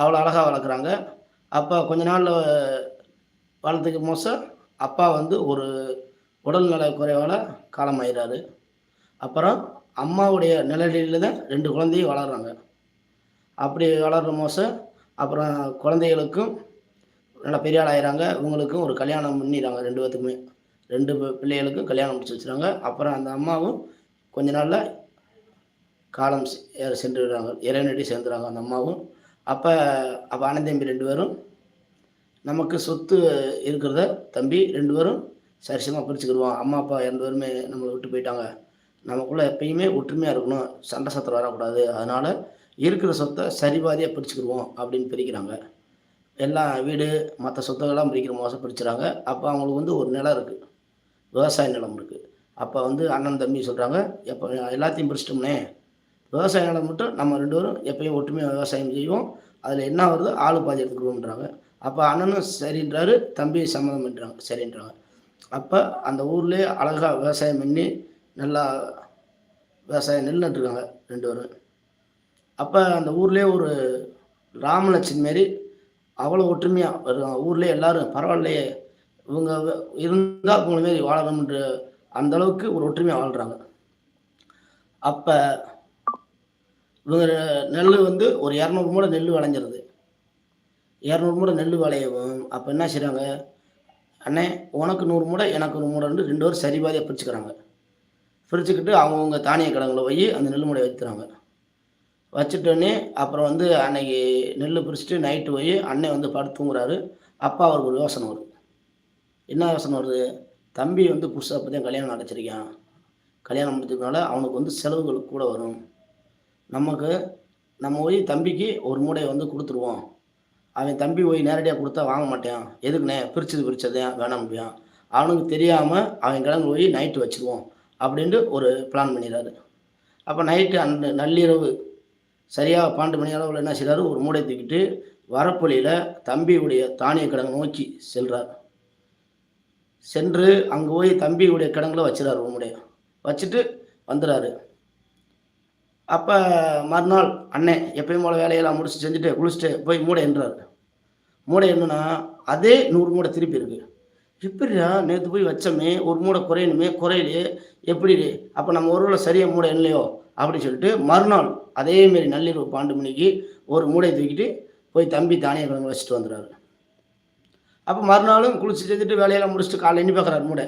அவ்வளோ அழகாக வளர்க்குறாங்க. அப்போ கொஞ்ச நாள் வளர்த்துக்கு மோசம் அப்பா வந்து ஒரு உடல்நல குறைவால் காலமாயிறாரு. அப்புறம் அம்மாவுடைய நிழலில் தான் ரெண்டு குழந்தையும் வளர்கிறாங்க அப்படி வளர்கிற மோசம் அப்புறம் குழந்தைகளுக்கும் நல்லா பெரிய ஆள் ஆயிடுறாங்க இவங்களுக்கும் ஒரு கல்யாணம் பண்ணிடுறாங்க ரெண்டு பேத்துக்குமே. ரெண்டு பிள்ளைகளுக்கும் கல்யாணம் முடிச்சு வச்சுறாங்க அப்புறம் அந்த அம்மாவும் கொஞ்ச நாளில் காலம் சென்று விடுறாங்க இறைநடி சேர்ந்துறாங்க அந்த அம்மாவும். அப்போ அப்போ அண்ணன் தம்பி ரெண்டு பேரும் நமக்கு சொத்து இருக்கிறத தம்பி ரெண்டு பேரும் சரிசமாக பிரிச்சுக்கிடுவோம் அம்மா அப்பா ரெண்டு பேருமே நம்மளை விட்டு போயிட்டாங்க. நமக்குள்ளே எப்பயுமே ஒற்றுமையாக இருக்கணும். சண்டை சத்திரம் வரக்கூடாது. அதனால் இருக்கிற சொத்தை சரிபாதியாக பிரிச்சுக்கிடுவோம் அப்படின்னு பிரிக்கிறாங்க. எல்லாம் வீடு மற்ற சொத்துக்கள்லாம் பிரிக்கிற மோசம் பிரிச்சுறாங்க. அப்போ அவங்களுக்கு வந்து ஒரு நிலம் இருக்குது விவசாய நிலம் இருக்குது அப்போ வந்து அண்ணன் தம்பி சொல்கிறாங்க எப்போ எல்லாத்தையும் பிரிச்சிட்டோம்னே விவசாய நிலம் மட்டும் நம்ம ரெண்டு பேரும் எப்பயும் ஒற்றுமையாக விவசாயம் செய்வோம். அதில் என்ன வருதோ ஆளு பாதி எடுத்துக்கிடுவோம்ன்றாங்க அப்போ அண்ணனும் சரின்றாரு தம்பி சம்மதம் பண்ணுறாங்க சரின்றாங்க. அப்போ அந்த ஊர்லேயே அழகாக விவசாயம் பண்ணி நல்லா விவசாயம் நெல் நட்டுருக்காங்க ரெண்டு பேரும். அப்போ அந்த ஊர்லேயே ஒரு ராமலட்சுமி மாரி அவ்வளோ ஒற்றுமையாக வருவாங்க. ஊர்லேயே எல்லாரும் பரவாயில்லையே இவங்க இருந்தால் இவங்க மாரி வாழணும்ன்ற அந்த அளவுக்கு ஒரு ஒற்றுமையாக வாழ்கிறாங்க அப்போ இவங்க நெல் வந்து ஒரு இரநூறு மூடை நெல் விளைஞ்சிருது. இரநூறு மூடை நெல் விளையவும் அப்போ என்ன செய்கிறாங்க அண்ணே உனக்கு நூறு மூடை எனக்கு நூறு மூடை ரெண்டு பேரும் சரிபாதியாக பிரிச்சுக்கிறாங்க. பிரிச்சுக்கிட்டு அவங்கவுங்க தானிய கடங்களை போய் அந்த நெல் மூடையை வைத்துறாங்க வச்சுட்டோன்னே அப்புறம் வந்து அன்னைக்கு நெல் பிரிச்சுட்டு நைட்டு போய் அண்ணன் வந்து படுத்து தூங்குறாரு. அப்பா அவருக்கு ஒரு யோசனை வருது. என்ன யோசனை வருது? தம்பி வந்து புதுசாக இப்போ தான் கல்யாணம் அடைச்சிருக்கான் கல்யாணம் முடிச்சதுனால அவனுக்கு வந்து செலவுகள் கூட வரும். நமக்கு நம்ம போய் தம்பிக்கு ஒரு மூடையை வந்து கொடுத்துருவோம். அவன் தம்பி போய் நேரடியாக கொடுத்தா வாங்க மாட்டான். எதுக்குண்ணே? பிரிச்சது பிரித்தது வேணாம் முடியும் அவனுக்கு தெரியாமல் அவன் கிழங்கு போய் நைட்டு வச்சுருவோம் அப்படின்ட்டு ஒரு பிளான் பண்ணிடுறாரு. அப்போ நைட்டு அந்த நள்ளிரவு சரியாக பன்னெண்டு மணி அளவில் என்ன செய்கிறாரு ஒரு மூடை தூக்கிட்டு வரப்பொழியில் தம்பியுடைய தானிய கிடங்கு நோக்கி செல்கிறார் சென்று அங்கே போய் தம்பியுடைய கிடங்குல வச்சிடறாரு ஒரு மூடையை வச்சுட்டு வந்துடுறாரு. அப்போ மறுநாள் அண்ணன் எப்பயும் போல வேலையெல்லாம் முடிச்சு செஞ்சுட்டு குளிச்சுட்டு போய் மூடை என்றார். மூடை என்னன்னா அதே நூறு மூடை திருப்பி இருக்கு. எப்படிடா நேற்று போய் வச்சோமே ஒரு மூடை குறையணுமே குறையிலே எப்படி அப்போ நம்ம ஒரு வேளை சரியாக மூடை இல்லையோ அப்படின்னு சொல்லிட்டு மறுநாள் அதேமாரி நள்ளிரவு பன்னெண்டு மணிக்கு ஒரு மூடையை தூக்கிட்டு போய் தம்பி தானிய கிழங்கு வச்சுட்டு வந்துடுறாரு அப்போ மறுநாளும் குளிச்சு செஞ்சுட்டு வேலையெல்லாம் முடிச்சுட்டு காலையில் எண்ணி பார்க்குறாரு மூடை.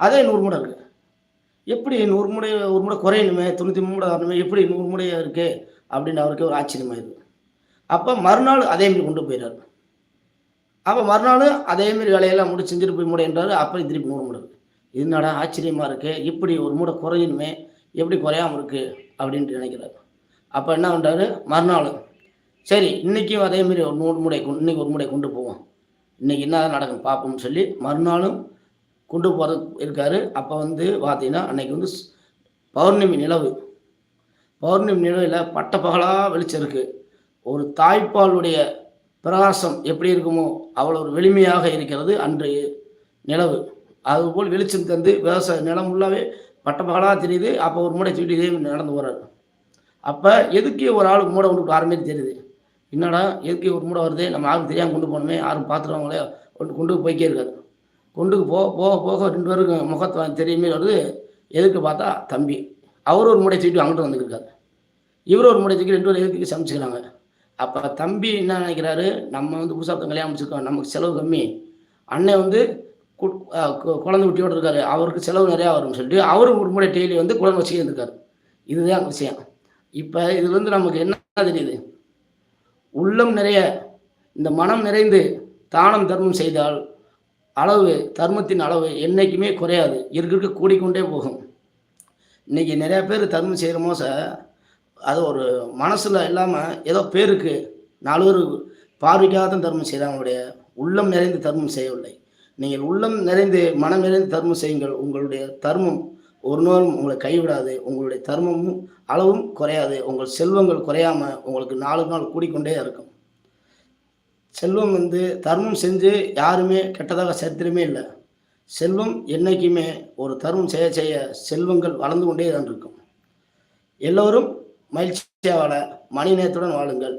அதே நூறு மூடை இருக்குது எப்படி நூறு மூடை ஒரு மூடை குறையணுமே தொண்ணூற்றி மூணு ஆகணுமே எப்படி நூறு முறையாக இருக்குது அப்படின்னு அவருக்கு ஒரு ஆச்சரியமாயிருது அப்போ மறுநாள் அதேமாரி கொண்டு போயிடுறாரு அப்போ மறுநாள் அதேமாரி வேலையெல்லாம் முடிச்சு செஞ்சுட்டு போய் மூடைன்றாரு அப்போ திருப்பி நூறு முறை என்னடா ஆச்சரியமாக இருக்கு? இப்படி ஒரு மூடை குறையணுமே எப்படி குறையாம இருக்கு அப்படின்ட்டு நினைக்கிறாரு. அப்போ என்ன பண்ணுறாரு மறுநாள் சரி இன்றைக்கும் அதேமாரி ஒரு நூறு முறை கொண்டு இன்னைக்கு ஒரு முறை கொண்டு போவோம். இன்றைக்கி என்ன நடக்கும் பார்ப்போம்னு சொல்லி மறுநாளும் கொண்டு போகிறது இருக்காரு. அப்போ வந்து பார்த்தீங்கன்னா அன்னைக்கு வந்து ஸ்- பௌர்ணமி நிலவு. பௌர்ணமி நிலவில் பட்ட பகலாக வெளிச்சம் இருக்குது ஒரு தாய்ப்பாலுடைய பிரகாசம் எப்படி இருக்குமோ அவ்வளோ ஒரு வெளிமையாக இருக்கிறது அன்றைய நிலவு. அதுபோல் வெளிச்சம் தந்து விவசாய நிலம் ஃபுல்லாகவே பட்ட பகலாக தெரியுது. அப்போ ஒரு மூடை தூக்கிட்டு இதே நடந்து போகிறாரு அப்போ எதுக்கு ஒரு ஆள் மூடை கொண்டு வர மாதிரி தெரியுது. என்னடா எதுக்கே ஒரு மூடை வருது? நம்ம யாரும் தெரியாமல் கொண்டு போகணுமே. யாரும் பார்த்துருவாங்களே கொண்டு கொண்டு போய்க்கே இருக்காது கொண்டு போக போக போக ரெண்டு பேருக்கும் முகத்தை தெரியுமே வருது. எதுக்கு பார்த்தா தம்பி. அவர் ஒரு மூடை தூக்கிட்டு அங்கிட்டு வந்துருக்காரு இவர் ஒரு மூடை தூக்கி ரெண்டு பேரும் எதுக்கு சமைச்சுக்கிறாங்க. அப்போ தம்பி என்ன நினைக்கிறாரு? நம்ம வந்து புதுசாக கல்யாணம் முடிச்சிருக்கோம். நமக்கு செலவு கம்மி. அண்ணன் வந்து குழந்தை குட்டியோடு இருக்காரு. அவருக்கு செலவு நிறையா வரும்னு சொல்லிட்டு அவரும் ஒரு முறை டெய்லி வந்து குழந்தை வச்சுக்கே இருக்காரு இதுதான் விஷயம். இப்போ இது வந்து நமக்கு என்ன தெரியுது? உள்ளம் நிறைய இந்த மனம் நிறைந்து தானம் தர்மம் செய்தால் அளவு தர்மத்தின் அளவு என்றைக்குமே குறையாது. இருக்க இருக்க கூடிக்கொண்டே போகும். இன்றைக்கி நிறையா பேர் தர்மம் செய்கிறோமோ சார் அது ஒரு மனசில் இல்லாமல் ஏதோ பேருக்கு நாலு பேர் பார்வைக்காக தான் தர்மம் செய்கிறாங்களுடைய உள்ளம் நிறைந்து தர்மம் செய்யவில்லை. நீங்கள் உள்ளம் நிறைந்து மனம் நிறைந்து தர்மம் செய்யுங்கள். உங்களுடைய தர்மம் ஒரு நாளும் உங்களை கைவிடாது. உங்களுடைய தர்மமும் அளவும் குறையாது. உங்கள் செல்வங்கள் குறையாமல் உங்களுக்கு நாலு நாள் கூடிக்கொண்டே இருக்கும். செல்வம் வந்து தர்மம் செஞ்சு யாருமே கெட்டதாக சரித்திரமே இல்லை. செல்வம் என்றைக்குமே ஒரு தர்மம் செய்ய செய்ய செல்வங்கள் வளர்ந்து கொண்டே தான் இருக்கும். எல்லோரும் மகிழ்ச்சியாக வாழ மணி நேரத்துடன் வாழுங்கள்.